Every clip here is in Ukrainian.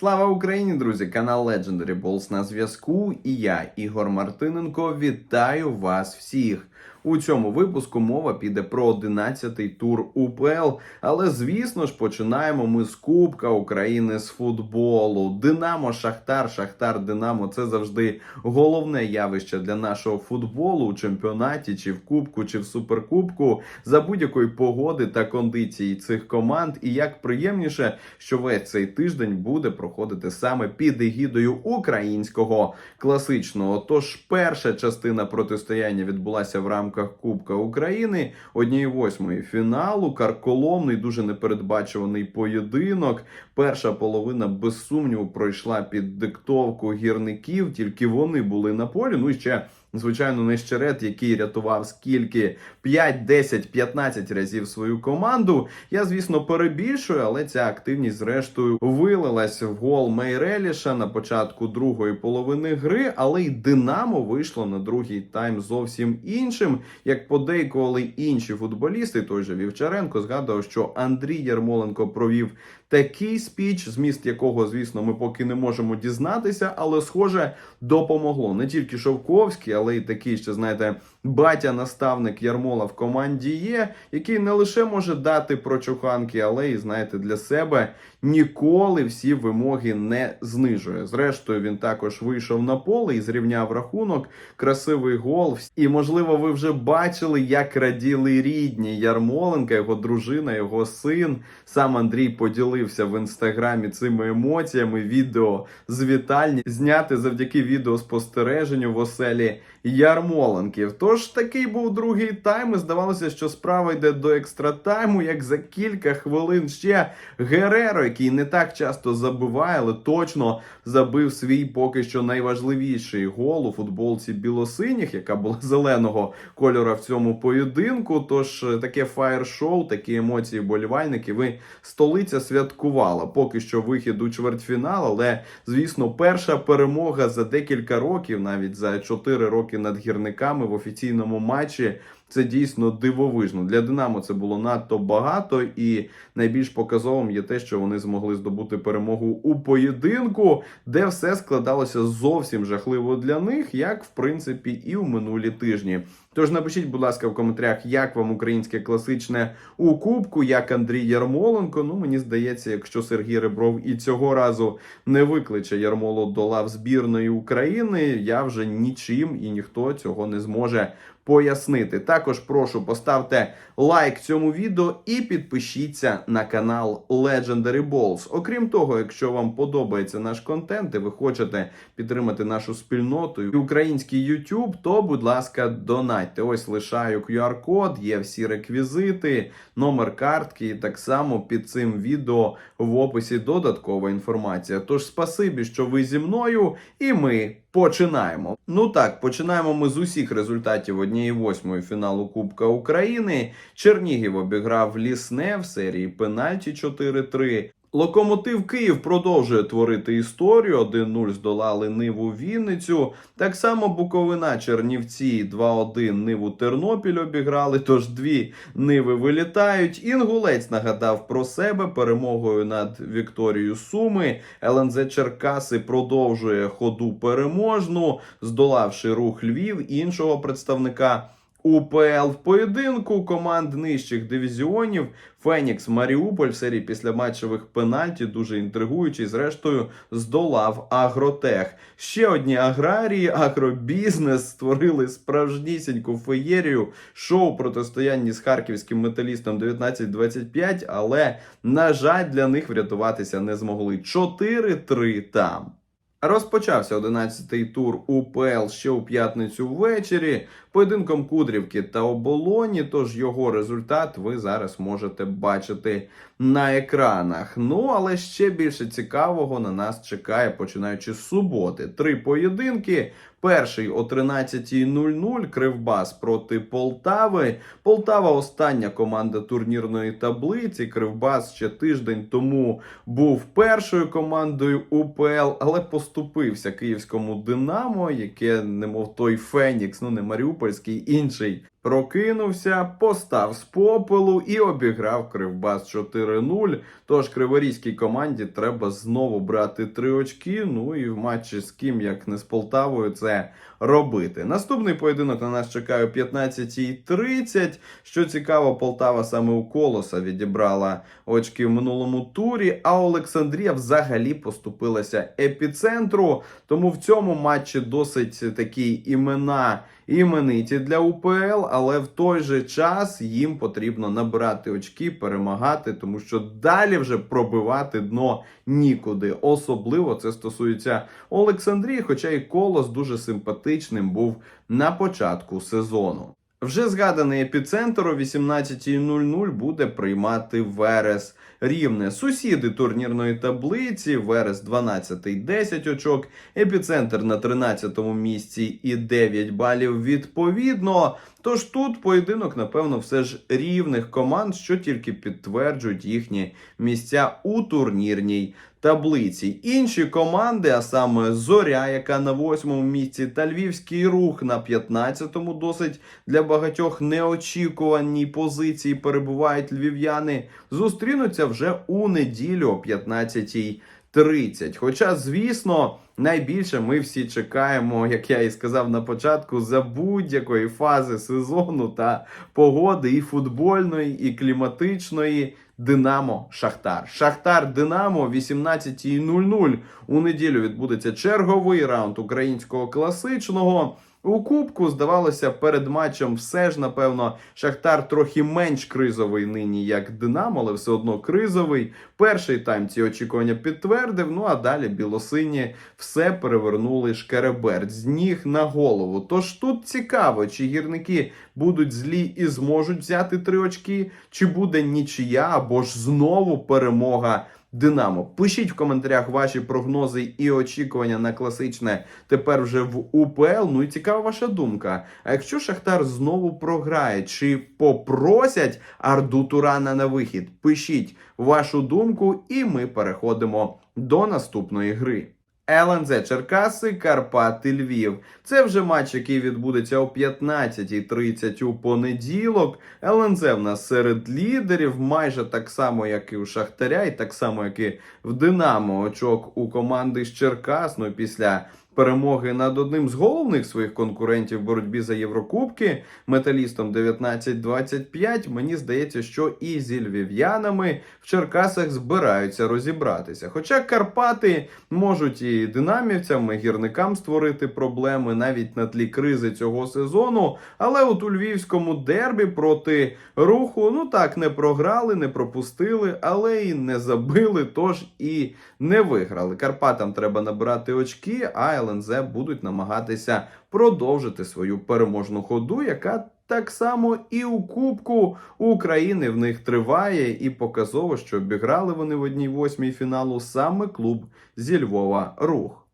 Слава Україні, друзі! Канал Legendary Balls на зв'язку. І я, Ігор Мартиненко, вітаю вас всіх. У цьому випуску мова піде про 11-й тур УПЛ. Але звісно ж, починаємо ми з Кубка України з футболу. Динамо, Шахтар, Шахтар, Динамо це завжди головне явище для нашого футболу у чемпіонаті, чи в Кубку, чи в Суперкубку за будь-якої погоди та кондиції цих команд. І як приємніше, що весь цей тиждень буде проходити саме під егідою українського класичного. Тож перша частина протистояння відбулася в рамках Кубка України, однієї восьмої фіналу. Карколомний, дуже непередбачуваний поєдинок. Перша половина без сумніву пройшла під диктовку гірників. Тільки вони були на полі. Ну і ще. Звичайно, Нещерет, який рятував скільки 5, 10, 15 разів свою команду. Я, звісно, перебільшую, але ця активність, зрештою, вилилась в гол Мейреліша на початку другої половини гри. Але й Динамо вийшло на другий тайм зовсім іншим. Як подейкували інші футболісти, той же Вівчаренко згадував, що Андрій Ярмоленко провів такий спіч, зміст якого, звісно, ми поки не можемо дізнатися, але схоже допомогло. Не тільки Шовковський, але й такий ще знаєте, батя-наставник Ярмола в команді є, який не лише може дати прочуханки, але й знаєте, для себе ніколи всі вимоги не знижує. Зрештою, він також вийшов на поле і зрівняв рахунок, красивий гол. І можливо, ви вже бачили, як раділи рідні Ярмоленка, його дружина, його син. Сам Андрій поділився в інстаграмі цими емоціями. Відео з вітальні зняти завдяки відеоспостереженню в оселі Ярмоленків. Тож такий був другий тайм. і Здавалося, що справа йде до екстратайму, як за кілька хвилин ще Гереро, який не так часто забиває, але точно забив свій поки що найважливіший гол у футболці білосиніх, яка була зеленого кольора в цьому поєдинку. Тож е, таке фаєр-шоу, такі емоції болівальників. І столиця святкувала. Поки що вихід у чвертьфінал, але звісно, перша перемога за декілька років, навіть за 4 роки над гірниками в офіційному матчі. Це дійсно дивовижно. Для Динамо це було надто багато, і найбільш показовим є те, що вони змогли здобути перемогу у поєдинку, де все складалося зовсім жахливо для них, як в принципі і в минулі тижні. Тож напишіть, будь ласка, в коментарях, як вам українське класичне у кубку, як Андрій Ярмоленко. Ну мені здається, якщо Сергій Ребров і цього разу не викличе Ярмолу до лав збірної України, я вже нічим і ніхто цього не зможе пояснити. Також прошу поставте лайк цьому відео і підпишіться на канал Legendary Balls. Окрім того, якщо вам подобається наш контент і ви хочете підтримати нашу спільноту і український YouTube, то будь ласка, донатьте. Ось лишаю QR-код, є всі реквізити, номер картки, і так само під цим відео в описі додаткова інформація. Тож спасибі, що ви зі мною, і ми. Починаємо. Ну так, починаємо ми з усіх результатів однієї восьмої фіналу Кубка України. Чернігів обіграв Лісне в серії пенальті 4-3. Локомотив Київ продовжує творити історію. 1-0 здолали Ниву Вінницю. Так само Буковина Чернівці 2-1 Ниву Тернопіль обіграли. Тож дві Ниви вилітають. Інгулець нагадав про себе перемогою над Вікторією Суми. ЛНЗ Черкаси продовжує ходу переможну, здолавши рух Львів іншого представника. УПЛ в поєдинку команд нижчих дивізіонів Фенікс Маріуполь в серії післяматчевих пенальті дуже інтригуючий. Зрештою, здолав Агротех. Ще одні аграрії, агробізнес створили справжнісіньку феєрію шоу протистоянні з харківським металістом 1925, але на жаль, для них врятуватися не змогли. 4-3 там. Розпочався 11-й тур УПЛ ще у п'ятницю ввечері поєдинком Кудрівки та оболоні. Тож його результат ви зараз можете бачити на екранах. Ну але ще більше цікавого на нас чекає, починаючи з суботи. Три поєдинки. Перший о 13.00 Кривбас проти Полтави. Полтава остання команда турнірної таблиці. Кривбас ще тиждень тому був першою командою УПЛ, але поступився київському Динамо, яке, немов той Фенікс, ну не Маріупольський, інший Прокинувся, постав з попелу і обіграв Кривбас 4-0. Тож криворізькій команді треба знову брати три очки. Ну і в матчі з ким, як не з Полтавою, це робити. Наступний поєдинок на нас чекає о 15.30. Що цікаво, Полтава саме у колоса відібрала очки в минулому турі. А Олександрія взагалі поступилася епіцентру. Тому в цьому матчі досить такі імена імениті для УПЛ, але в той же час їм потрібно набирати очки, перемагати, тому що далі вже пробивати дно нікуди. Особливо це стосується Олександрії, хоча і колос дуже симпатичним був на початку сезону. Вже згаданий епіцентр о 18.00 буде приймати Верес Рівне. Сусіди турнірної таблиці, Верес 12 10 очок, епіцентр на 13-му місці і 9 балів відповідно. Тож тут поєдинок, напевно, все ж рівних команд, що тільки підтверджують їхні місця у турнірній таблиці. Інші команди, а саме Зоря, яка на восьмому місці, та Львівський рух на 15-му, досить для багатьох неочікуваній позиції перебувають львів'яни, зустрінуться вже у неділю о 15-й. 30. Хоча, звісно, найбільше ми всі чекаємо, як я і сказав на початку, за будь-якої фази сезону та погоди і футбольної, і кліматичної. Динамо Шахтар. Шахтар Динамо о 18.00 у неділю відбудеться черговий раунд українського класичного. У Кубку здавалося, перед матчем все ж напевно Шахтар трохи менш кризовий нині, як Динамо, але все одно кризовий. Перший тайм ці очікування підтвердив. Ну а далі білосині все перевернули шкереберть з ніг на голову. Тож тут цікаво, чи гірники будуть злі і зможуть взяти три очки, чи буде нічия або ж знову перемога. Динамо. Пишіть в коментарях ваші прогнози і очікування на класичне тепер вже в УПЛ. Ну і цікава ваша думка. А якщо Шахтар знову програє, чи попросять Арду Турана на вихід? Пишіть вашу думку, і ми переходимо до наступної гри. ЛНЗ Черкаси, Карпати, Львів. Це вже матч, який відбудеться о 15.30 у понеділок. ЛНЗ в нас серед лідерів, майже так само, як і у Шахтаря, і так само, як і в Динамо. Очок у команди з Черкас. Ну, після перемоги над одним з головних своїх конкурентів в боротьбі за Єврокубки, металістом 19-25. Мені здається, що і зі львів'янами в Черкасах збираються розібратися. Хоча Карпати можуть і динамівцям, і гірникам створити проблеми навіть на тлі кризи цього сезону. Але от у львівському дербі проти руху, ну так, не програли, не пропустили, але і не забили, тож і не виграли. Карпатам треба набирати очки, а ЛНЗ будуть намагатися продовжити свою переможну ходу, яка так само і у Кубку України в них триває, і показово, що обіграли вони в одній восьмій фіналу саме клуб зі Львова Рух.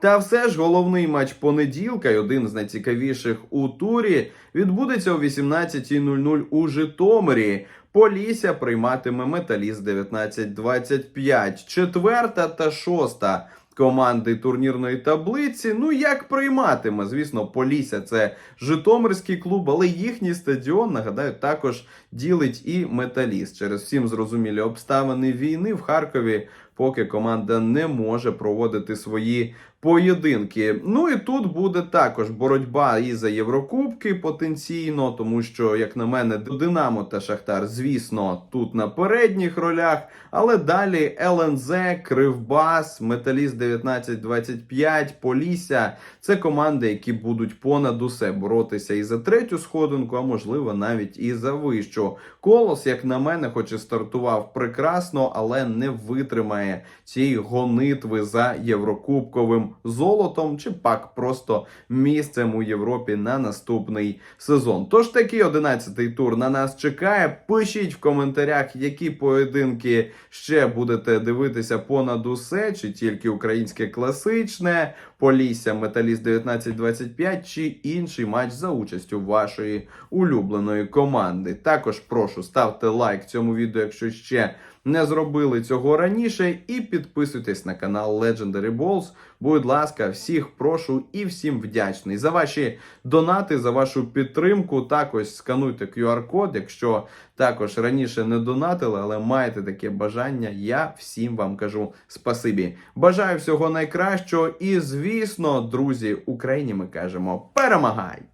Та все ж головний матч понеділка, і один з найцікавіших у турі, відбудеться о 18.00 у Житомирі. Полісся прийматиме металіст 19-25. Четверта та шоста команди турнірної таблиці. Ну як прийматиме? Звісно, Полісся це Житомирський клуб, але їхній стадіон, нагадаю, також ділить і металіст. Через всім зрозумілі обставини війни в Харкові. Поки команда не може проводити свої поєдинки. Ну і тут буде також боротьба і за Єврокубки потенційно, тому що, як на мене, Динамо та Шахтар, звісно, тут на передніх ролях. Але далі ЛНЗ, Кривбас, Металіст 1925, Полісся це команди, які будуть понад усе боротися і за третю сходинку, а можливо навіть і за вищу. Колос, як на мене, хоч і стартував прекрасно, але не витримає цієї гонитви за єврокубковим золотом, чи пак просто місцем у Європі на наступний сезон. Тож такий 11-й тур на нас чекає. Пишіть в коментарях, які поєдинки ще будете дивитися понад усе, чи тільки українське класичне, Полісся, Металіст 1925 чи інший матч за участю вашої улюбленої команди. Також прошу ставте лайк цьому відео, якщо ще не зробили цього раніше, і підписуйтесь на канал Legendary Balls. Будь ласка, всіх прошу і всім вдячний за ваші донати, за вашу підтримку. Також скануйте QR-код, якщо також раніше не донатили, але маєте таке бажання. Я всім вам кажу спасибі. Бажаю всього найкращого. І звісно, друзі, Україні ми кажемо перемагай!